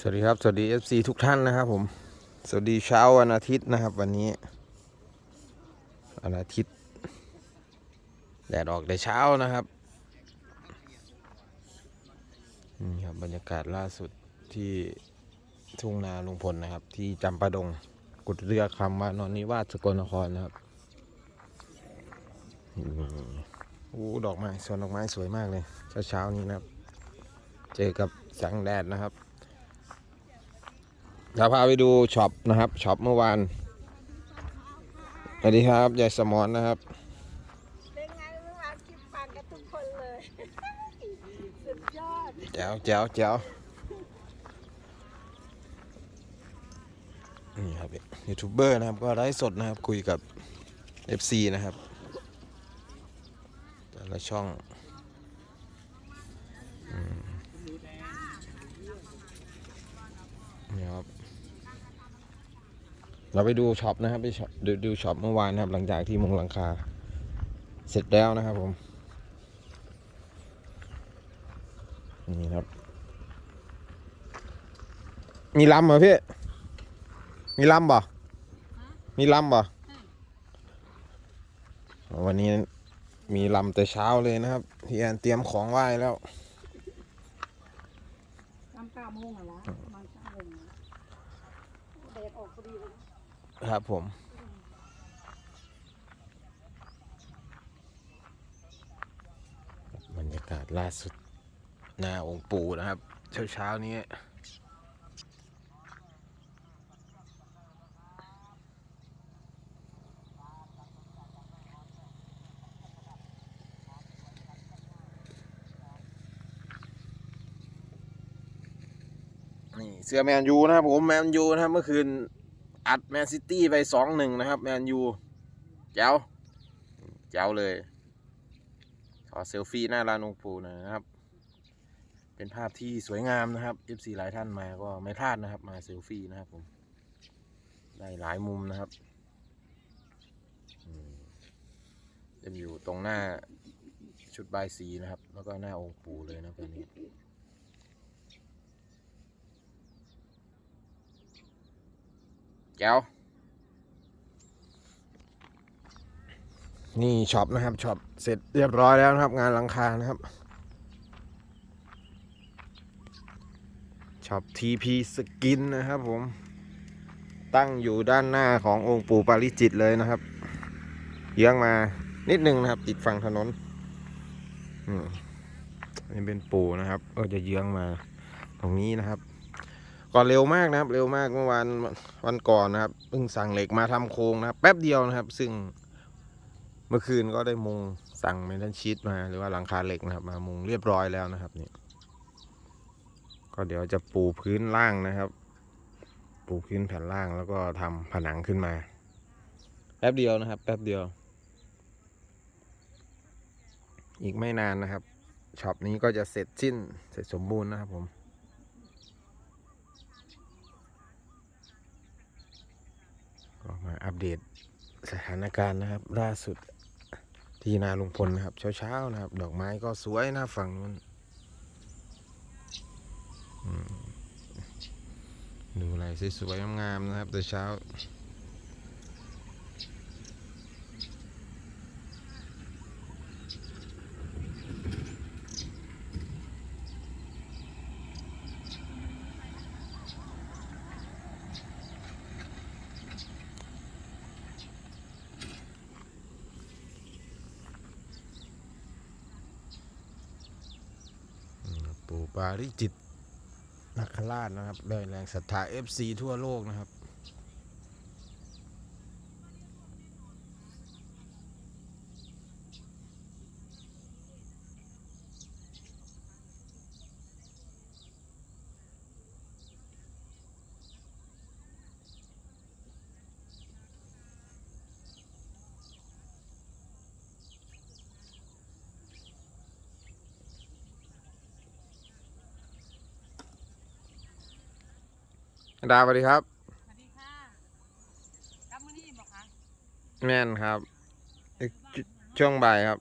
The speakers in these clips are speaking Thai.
สวัสดีครับ สวัสดี FC ทุกท่านนะครับผม สวัสดีเช้าวันอาทิตย์นะครับ วันนี้วันอาทิตย์แดดออกแต่เช้านะครับนี่ครับบรรยากาศล่าสุดที่ทุ่งนาลุงพลนะครับ ที่จำปาดงกุดเรือคำว่านอนนิวาสสกลนครนะครับนี่โอ้ดอกไม้สวนดอกไม้สวยมากเลยเช้าๆนี้นะครับ เจอกับแสงแดดนะครับ เราพาไปดูช็อปนะครับช็อปเมื่อวานสวัสดีครับยายสมอนนะครับเป็นไงเมื่อวานคลิปปันกับทุกคนเลยสุดยอดแจ๋วแจ๋วแจ๋วนี่ครับยูทูบเบอร์นะครับก็ไลฟ์สดนะครับคุยกับ FC นะครับ แต่ละช่อง เราไปดูช็อปนะครับไปดูดูช็อปเมื่อวานนะครับ หลังจากที่มุงหลังคา เสร็จแล้วนะครับผม นี่ครับ มีลำเหรอพี่ มีลำบ่มีลำบ่วันนี้มีลำแต่เช้าเลยนะครับพี่แอนเตรียมของไหว้แล้วน้ำเก้าโมงเหรอประมาณเก้าโมงแดดออกพอดีเลย ครับผม บรรยากาศล่าสุด หน้าองค์ปู่นะครับเช้าเช้าๆนี้นี่เสื้อแมนยูนะครับผมแมนยูนะครับเมื่อคืน อัดแมนซิตี้ไปสองหนึ่งนะครับ แมนยูแจ๋วแจ๋วเลย ขอเซลฟี่หน้าร้านองปูหนอยนะครับ เป็นภาพที่สวยงามนะครับ FC หลายท่านมาก็ไม่พลาดนะครับ มาเซลฟี่นะครับผม ได้หลายมุมนะครับอืมจะอยู่ตรงหน้าชุดบายสีนะครับ แล้วก็หน้าองค์ปูเลยนะตอนนี้ แก้ว นี่ช็อปนะครับช็อปเสร็จเรียบร้อยแล้วนะครับ งานหลังคานะครับช็อป TP สกินนะครับผม ตั้งอยู่ด้านหน้าขององค์ปู่ปาริจิตเลยนะครับ เยื้องมานิดนึงนะครับ ติดฝั่งถนนอืมอันนี่เป็นปู่นะครับ ก็จะเยื้องมาตรงนี้นะครับ ก่อนเร็วมากนะครับ เร็วมากเมื่อวานวันก่อนนะครับเพิ่งสั่งเหล็กมาทำโครงนะครับแป๊บเดียวนะครับ ซึ่งเมื่อคืนก็ได้มุงสั่งเมทัลชีตมาหรือว่าหลังคาเหล็กนะครับ มามุงเรียบร้อยแล้วนะครับนี่ก็เดี๋ยวจะปูพื้นล่างนะครับ ปูพื้นแผ่นล่างแล้วก็ทำผนังขึ้นมา แป๊บเดียวนะครับ แป๊บเดียว อีกไม่นานนะครับช็อปนี้ก็จะเสร็จสิ้นเสร็จสมบูรณ์นะครับผม ก็มาอัป เดตสถานการณ์นะครับ ล่าสุดที่นาลุงพลนะครับ เช้าๆนะครับ ดอกไม้ก็สวยนะฝั่งนู้นดูอะไรสวยๆงามๆนะครับแต่เช้า ปาริจิตนักขราชนะครับได้แรงศรัทธา FC ทั่วโลกนะครับ ดาสวัสดีครับ สวัสดีค่ะรับมือนี่บอกคะแม่นครับช่วงบ่ายครับ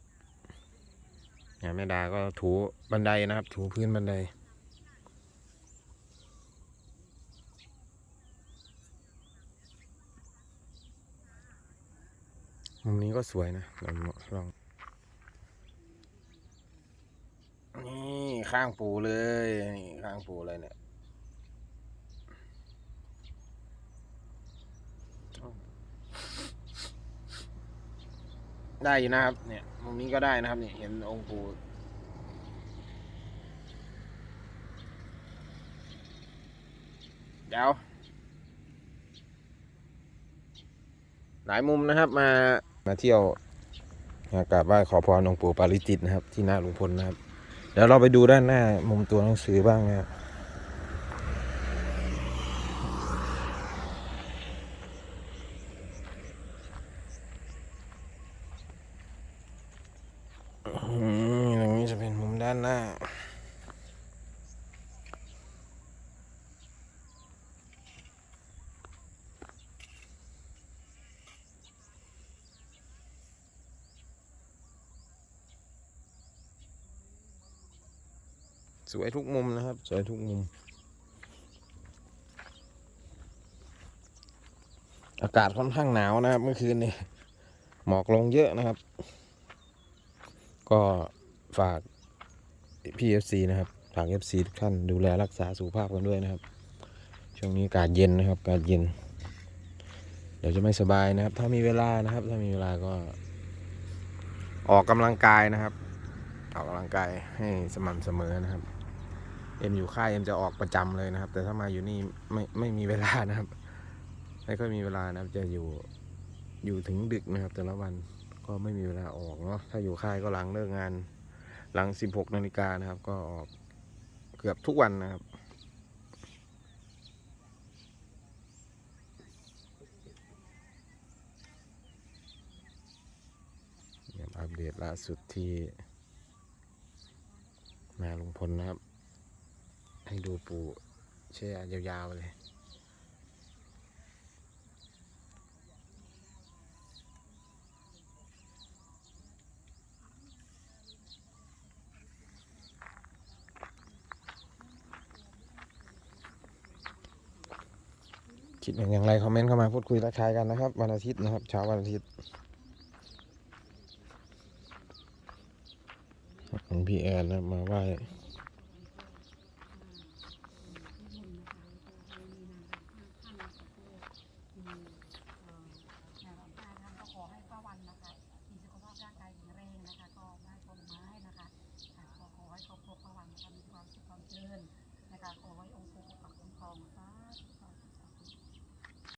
เนี่ยแม่ดาก็ถูบันไดนะครับ ถูพื้นบันไดมุมนี้ก็สวยนะลองลองนี่ข้างปูเลยนี่ข้างปูเลยเนี่ย ได้อยู่นะครับ เนี่ยมุมนี้ก็ได้นะครับเนี่ยเห็นองค์ปูเดี๋ยวหลายมุมนะครับมามาเที่ยวมากราบไหว้ขอพรองค์ปู่ปาริจิตนะครับ ที่หน้าลุงพลนะครับ เดี๋ยวเราไปดูด้านหน้ามุมตัวหนังสือบ้างนะครับอืมตรงนี้จะเป็นมุมด้านหน้า สวยทุกมุมนะครับ สวยทุกมุม อากาศค่อนข้างหนาวนะครับ เมื่อคืนนี้หมอกลงเยอะนะครับ ก็ฝากพี่เอฟซีนะครับฝากเอฟซีทุกท่านดูแลรักษาสุขภาพกันด้วยนะครับ ช่วงนี้อากาศเย็นนะครับอากาศเย็น เดี๋ยวจะไม่สบายนะครับ ถ้ามีเวลานะครับ ถ้ามีเวลาก็ ออกกำลังกายนะครับ ออกกำลังกายให้สม่ำเสมอนะครับ เอ็มอยู่ค่ายเอ็มจะออกประจำเลยนะครับ แต่ถ้ามาอยู่นี่ไม่ไม่มีเวลานะครับ ไม่ค่อยมีเวลานะครับ จะอยู่อยู่ถึงดึกนะครับ แต่ละวันก็ไม่มีเวลาออกเนาะถ้าอยู่ค่ายก็หลังเลิกงาน หลัง 16นาฬิกานะครับ ก็ออกเกือบทุกวันนะครับนี่อัปเดตล่าสุดที่นาลุงพลนะครับ ให้ดูปูเชื่อยาวๆเลย คิดเห็นอย่างไรคอมเมนต์เข้ามาพูดคุยทักทายกันนะครับ วันอาทิตย์นะครับเช้าวันอาทิตย์พี่แอนนะมาไหว้